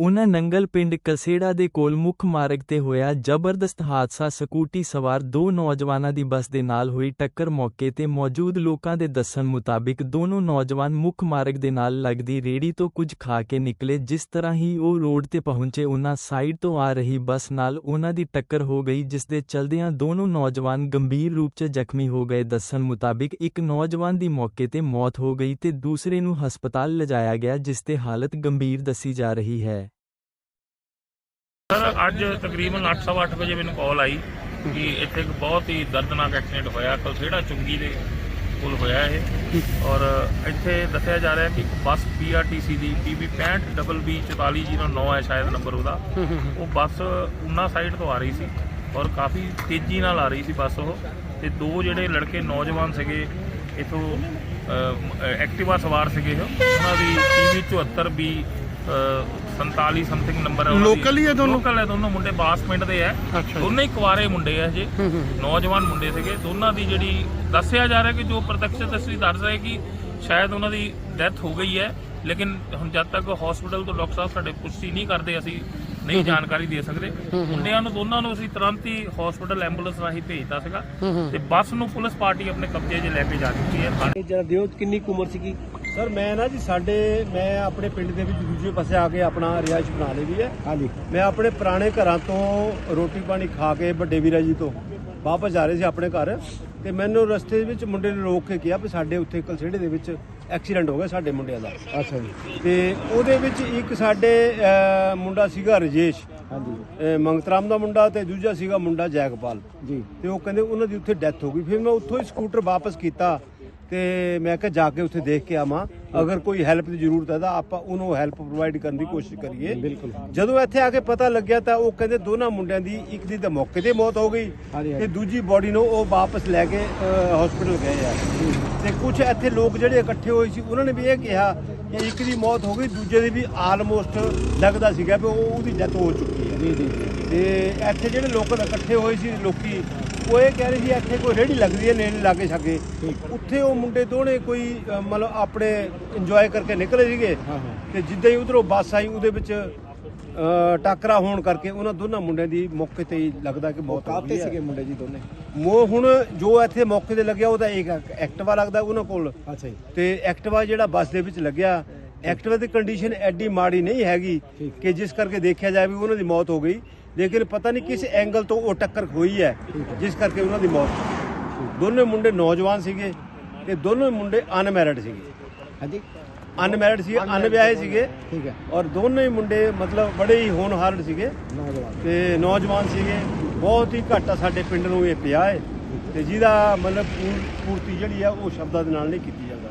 ਉਨ੍ਹਾਂ ਨੰਗਲ ਪਿੰਡ ਕਸੇੜਾ ਦੇ ਕੋਲ ਮੁੱਖ ਮਾਰਗ ਤੇ ਹੋਇਆ ਜ਼ਬਰਦਸਤ ਹਾਦਸਾ। ਸਕੂਟੀ ਸਵਾਰ ਦੋ ਨੌਜਵਾਨਾਂ ਦੀ ਬੱਸ ਦੇ ਨਾਲ ਹੋਈ ਟੱਕਰ ਮੌਕੇ ਤੇ ਮੌਜੂਦ ਲੋਕਾਂ ਦੇ ਦੱਸਣ ਮੁਤਾਬਿਕ ਦੋਨੋਂ ਨੌਜਵਾਨ ਮੁੱਖ ਮਾਰਗ ਦੇ ਨਾਲ ਲੱਗਦੀ ਰੇੜੀ ਤੋਂ ਕੁਝ ਖਾ ਕੇ ਨਿਕਲੇ, ਜਿਸ ਤਰ੍ਹਾਂ ਹੀ ਉਹ ਰੋਡ ਤੇ ਪਹੁੰਚੇ। ਉਨ੍ਹਾਂ ਸਾਈਡ ਤੋਂ ਆ ਰਹੀ ਬੱਸ ਨਾਲ ਉਨ੍ਹਾਂ ਦੀ ਟੱਕਰ ਹੋ ਗਈ, ਜਿਸ ਦੇ ਚਲਦਿਆਂ ਦੋਨੋਂ ਨੌਜਵਾਨ ਗੰਭੀਰ ਰੂਪ 'ਚ ਜ਼ਖਮੀ ਹੋ ਗਏ। ਦੱਸਣ ਮੁਤਾਬਿਕ ਇੱਕ ਨੌਜਵਾਨ ਦੀ ਮੌਕੇ ਤੇ ਮੌਤ ਹੋ ਗਈ ਤੇ ਦੂਸਰੇ ਨੂੰ ਹਸਪਤਾਲ ਲਿਜਾਇਆ ਗਿਆ, ਜਿਸ 'ਤੇ ਹਾਲਤ ਗੰਭੀਰ ਦੱਸੀ ਜਾ ਰਹੀ ਹੈ। ਸਰ, ਅੱਜ ਤਕਰੀਬਨ 8:30 ਵਜੇ ਮੈਨੂੰ ਕਾਲ ਆਈ ਕਿ ਇੱਥੇ ਇੱਕ ਬਹੁਤ ਹੀ ਦਰਦਨਾਕ ਐਕਸੀਡੈਂਟ ਹੋਇਆ। ਕਲਸੇੜਾ ਚੁੰਗੀ ਦੇ ਕੋਲ ਹੋਇਆ ਇਹ। ਔਰ ਇੱਥੇ ਦੱਸਿਆ ਜਾ ਰਿਹਾ ਕਿ ਇੱਕ ਬੱਸ ਪੀਆਰਟੀਸੀ ਦੀ PB 65 4409 ਹੈ ਸ਼ਾਇਦ ਨੰਬਰ ਉਹਦਾ। ਉਹ ਬੱਸ ਉਨਾ ਸਾਈਡ ਤੋਂ ਆ ਰਹੀ ਸੀ ਔਰ ਕਾਫੀ ਤੇਜ਼ੀ ਨਾਲ ਆ ਰਹੀ ਸੀ ਬੱਸ ਉਹ। ਤੇ ਦੋ ਜਿਹੜੇ ਲੜਕੇ ਨੌਜਵਾਨ ਸੀਗੇ, ਇਥੋਂ ਐਕਟਿਵਾ ਸਵਾਰ ਸੀਗੇ ਉਹਨਾਂ ਦੀ PB 74 ਵੀ 47 ਸਮਥਿੰਗ ਨੰਬਰ ਹੈ ਉਹਨਾਂ ਦੀ। Local ਹੀ ਹੈ ਦੋਨੋਂ? ਲੋਕਲ ਹੈ ਦੋਨੋਂ ਮੁੰਡੇ ਬਾਸ ਪਿੰਡ ਦੇ ਅੱਛਾ ਦੋਨੇ ਹੀ ਕੁਆਰੇ ਮੁੰਡੇ ਆ ਜੇ ਨੌਜਵਾਨ ਮੁੰਡੇ ਸੀਗੇ। ਦੋਨਾਂ ਦੀ ਜਿਹੜੀ ਦੱਸਿਆ ਜਾ ਰਿਹਾ ਕਿ ਜੋ ਪ੍ਰਤੱਖ ਤਸਵੀਰ ਦੱਸ ਰਹੇ ਕਿ ਸ਼ਾਇਦ ਉਹਨਾਂ ਦੀ ਡੈਥ ਹੋ ਗਈ ਹੈ। ਲੇਕਿਨ ਹੁਣ ਜਦ ਤੱਕ ਹਸਪੀਟਲ ਤੋਂ ਡਾਕਟਰ ਸਾਹਿਬ ਸਾਡੇ ਪੁਸ਼ਟੀ ਨਹੀਂ ਕਰਦੇ ਅਸੀਂ ਨਹੀਂ ਜਾਣਕਾਰੀ ਦੇ ਸਕਦੇ। ਮੁੰਡਿਆਂ ਨੂੰ ਦੋਨਾਂ ਨੂੰ ਅਸੀਂ ਤੁਰੰਤ ਹੀ ਹਸਪੀਟਲ ਐਂਬੂਲੈਂਸ ਰਾਹੀਂ ਭੇਜਤਾ ਸੀਗਾ। ਤੇ ਬੱਸ ਨੂੰ ਪੁਲਿਸ ਪਾਰਟੀ ਆਪਣੇ ਕਬਜ਼ੇ 'ਚ ਲੈ ਕੇ ਜਾ ਚੁੱਕੀ ਹੈ। ਜਰਾ ਦਿਓ ਕਿੰਨੀ ਕੁ ਉਮਰ ਸੀਗੀ? ਸਰ ਮੈਂ ਨਾ ਜੀ ਸਾਡੇ ਮੈਂ ਆਪਣੇ ਪਿੰਡ ਦੇ ਵਿੱਚ ਦੂਜੇ ਪਾਸੇ ਆ ਕੇ ਆਪਣਾ ਰਿਹਾਇਸ਼ ਬਣਾ ਲਈ ਵੀ ਹੈ। ਹਾਂਜੀ। ਮੈਂ ਆਪਣੇ ਪੁਰਾਣੇ ਘਰਾਂ ਤੋਂ ਰੋਟੀ ਪਾਣੀ ਖਾ ਕੇ ਵੱਡੇ ਵੀਰਾ ਜੀ ਤੋਂ ਵਾਪਸ ਜਾ ਰਹੇ ਸੀ ਆਪਣੇ ਘਰ ਤੇ ਮੈਨੂੰ ਰਸਤੇ ਦੇ ਵਿੱਚ ਮੁੰਡੇ ਨੇ ਰੋਕ ਕੇ ਕਿਹਾ ਵੀ ਸਾਡੇ ਉੱਥੇ ਕਲਸੇੜੇ ਦੇ ਵਿੱਚ ਐਕਸੀਡੈਂਟ ਹੋ ਗਿਆ ਸਾਡੇ ਮੁੰਡਿਆਂ ਦਾ। ਅੱਛਾ ਜੀ। ਤੇ ਉਹਦੇ ਵਿੱਚ ਇੱਕ ਸਾਡੇ ਮੁੰਡਾ ਸੀਗਾ ਰਜੇਸ਼। ਹਾਂਜੀ। ਮੰਗਤਰਾਮ ਦਾ ਮੁੰਡਾ ਤੇ ਦੂਜਾ ਸੀਗਾ ਮੁੰਡਾ ਜੈਗਪਾਲ। ਜੀ। ਤੇ ਉਹ ਕਹਿੰਦੇ ਉਹਨਾਂ ਦੀ ਉੱਥੇ ਡੈਥ ਹੋ ਗਈ। ਫਿਰ ਮੈਂ ਉੱਥੋਂ ਹੀ ਸਕੂਟਰ ਵਾਪਸ ਕੀਤਾ। ਤੇ ਮੈਂ ਕਿਹਾ ਜਾ ਕੇ ਉੱਥੇ ਦੇਖ ਕੇ ਆਵਾਂ। ਅਗਰ ਕੋਈ ਹੈਲਪ ਦੀ ਜ਼ਰੂਰਤ ਹੈ ਤਾਂ ਆਪਾਂ ਉਹਨੂੰ ਹੈਲਪ ਪ੍ਰੋਵਾਈਡ ਕਰਨ ਦੀ ਕੋਸ਼ਿਸ਼ ਕਰੀਏ। ਬਿਲਕੁਲ। ਜਦੋਂ ਇੱਥੇ ਆ ਕੇ ਪਤਾ ਲੱਗਿਆ ਤਾਂ ਉਹ ਕਹਿੰਦੇ ਦੋਨਾਂ ਮੁੰਡਿਆਂ ਦੀ ਇੱਕ ਦੀ ਤਾਂ ਮੌਕੇ ਤੇ ਮੌਤ ਹੋ ਗਈ ਤੇ। ਦੂਜੀ ਬੋਡੀ ਨੂੰ ਉਹ ਵਾਪਸ ਲੈ ਕੇ ਹਸਪੀਟਲ ਗਏ ਆ। ਤੇ ਕੁਝ ਇੱਥੇ ਲੋਕ ਜਿਹੜੇ ਇਕੱਠੇ ਹੋਏ ਸੀ ਉਹਨਾਂ ਨੇ ਵੀ ਇਹ ਕਿਹਾ ਕਿ ਇੱਕ ਦੀ ਮੌਤ ਹੋ ਗਈ ਦੂਜੇ ਦੀ ਵੀ ਆਲਮੋਸਟ ਲੱਗਦਾ ਸੀਗਾ ਵੀ ਉਹ ਉਹਦੀ ਡੈਥ ਹੋ ਚੁੱਕੀ ਹੈ। ਜੀ ਜੀ। ਤੇ ਇੱਥੇ ਜਿਹੜੇ ਲੋਕ ਇਕੱਠੇ ਹੋਏ ਸੀ ਲੋਕੀ ਉਹ ਇਹ ਕਹਿ ਰਹੇ ਸੀ ਇੱਥੇ ਕੋਈ ਰੇੜੀ ਲੱਗਦੀ ਹੈ ਨੇੜੇ ਲਾਗੇ ਛਾਗੇ। ਉੱਥੇ ਉਹ ਮੁੰਡੇ ਦੋਨੇ ਕੋਈ ਅ, ਮਤਲਬ ਆਪਣੇ ਇੰਜੋਏ ਕਰਕੇ ਨਿਕਲੇ ਸੀਗੇ। ਤੇ ਜਿੱਦਾਂ ਹੀ ਉਧਰੋਂ ਬੱਸ ਆਈ ਉਹਦੇ ਵਿੱਚ ਅ, ਟਾਕਰਾ ਹੋਣ ਕਰਕੇ ਉਹਨਾਂ ਦੋਨਾਂ ਮੁੰਡਿਆਂ ਦੀ ਮੌਕੇ ਤੇ ਹੀ ਲੱਗਦਾ ਕਿ ਮੌਤ ਹੋ ਕਾਤੇ ਗਈ ਸੀਗੇ ਹੈ ਮੁੰਡੇ ਜੀ ਦੋਨੇ? ਮੋ ਹੁਣ ਜੋ ਇੱਥੇ ਮੌਕੇ ਤੇ ਲੱਗਿਆ ਉਹਦਾ ਇੱਕ ਐਕਟਿਵਾ ਲੱਗਦਾ ਉਹਨਾਂ ਕੋਲ। ਅੱਛਾ ਜੀ। ਤੇ ਐਕਟਿਵਾ ਜਿਹੜਾ ਬੱਸ ਦੇ ਵਿੱਚ ਲੱਗਿਆ ਐਕਟਿਵਾ ਦੀ ਕੰਡੀਸ਼ਨ ਐਡੀ ਮਾੜੀ ਨਹੀਂ ਹੈਗੀ। ਕਿ ਜਿਸ ਕਰਕੇ ਦੇਖਿਆ ਜਾਵੇ ਵੀ ਉਹਨਾਂ ਦੀ ਮੌਤ ਹੋ ਗਈ। ਲੇਕਿਨ ਪਤਾ ਨਹੀਂ ਕਿਸ ਐਂਗਲ ਤੋਂ ਉਹ ਟੱਕਰ ਹੋਈ ਹੈ ਜਿਸ ਕਰਕੇ ਉਹਨਾਂ ਦੀ ਮੌਤ। ਦੋਨੇ ਮੁੰਡੇ ਨੌਜਵਾਨ ਸੀਗੇ ਤੇ ਦੋਨੋਂ ਮੁੰਡੇ ਅਨਮੈਰਿਡ ਸੀਗੇ। ਹਾਂਜੀ। ਅਨਮੈਰਿਡ ਸੀ ਅਨਵਿਆਹੇ ਸੀਗੇ ਠੀਕ ਹੈ। ਔਰ ਦੋਨੇ ਹੀ ਮੁੰਡੇ ਮਤਲਬ ਬੜੇ ਹੀ ਹੋਣਹਾਰ ਸੀਗੇ। ਨੌਜਵਾਨ। ਤੇ ਨੌਜਵਾਨ ਸੀਗੇ। ਬਹੁਤ ਹੀ ਘੱਟ ਸਾਡੇ ਪਿੰਡ ਨੂੰ ਇਹ ਪਿਆ ਹੈ। ਤੇ ਜਿਹਦਾ ਮਤਲਬ ਪੂਰ- ਪੂਰਤੀ ਜਿਹੜੀ ਆ ਉਹ ਸ਼ਬਦਾਂ ਦੇ ਨਾਲ ਨਹੀਂ ਕੀਤੀ ਜਾਂਦਾ।